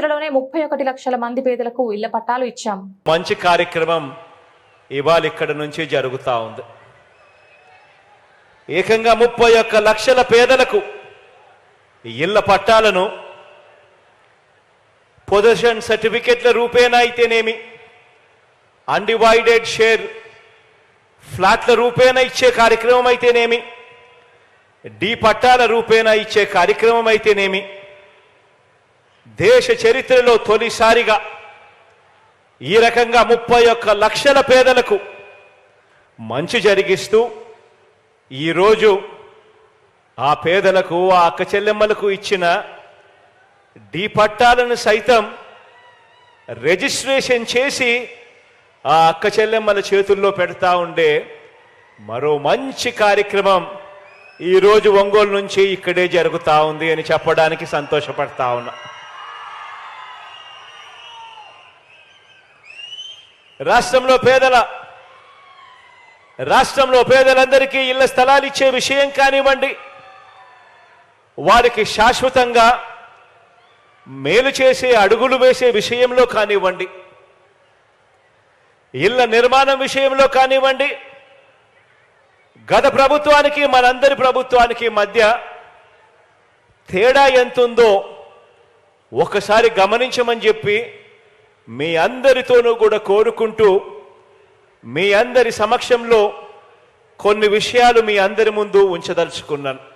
ముప్పై ఒకటి లక్షల మంది పేదలకు ఇళ్ళ పట్టాలు ఇచ్చాం. మంచి కార్యక్రమం ఇవాళ ఇక్కడ నుంచి జరుగుతూ ఉంది. ఏకంగా ముప్పై ఒక్క లక్షల పేదలకు ఇళ్ళ పట్టాలను పొజిషన్ సర్టిఫికెట్ల రూపేణా అయితేనేమి అన్డివైడెడ్ షేర్ ఫ్లాట్ల రూపేణా ఇచ్చే కార్యక్రమం అయితేనేమి డి పట్టాల రూపేణా ఇచ్చే కార్యక్రమం అయితేనేమి దేశ చరిత్రలో తొలిసారిగా ఈ రకంగా ముప్పై ఒక్క లక్షల పేదలకు మంచి జరిగిస్తూ ఈరోజు ఆ పేదలకు ఆ అక్క చెల్లెమ్మలకు ఇచ్చిన డీ పట్టాలను సైతం రిజిస్ట్రేషన్ చేసి ఆ అక్క చెల్లెమ్మల చేతుల్లో పెడతా ఉండే మరో మంచి కార్యక్రమం ఈరోజు ఒంగోలు నుంచి ఇక్కడే జరుగుతా ఉంది అని చెప్పడానికి సంతోషపడతా ఉన్నా. రాష్ట్రంలో పేదల రాష్ట్రంలో పేదలందరికీ ఇళ్ళ స్థలాలు ఇచ్చే విషయం కానివ్వండి వారికి శాశ్వతంగా మేలు చేసే అడుగులు వేసే విషయంలో కానివ్వండి ఇళ్ళ నిర్మాణం విషయంలో కానివ్వండి గత ప్రభుత్వానికి మనందరి ప్రభుత్వానికి మధ్య తేడా ఎంతుందో ఒకసారి గమనించమని చెప్పి మీ అందరితోనూ కూడా కోరుకుంటూ మీ అందరి సమక్షంలో కొన్ని విషయాలు మీ అందరి ముందు ఉంచదలుచుకున్నాను.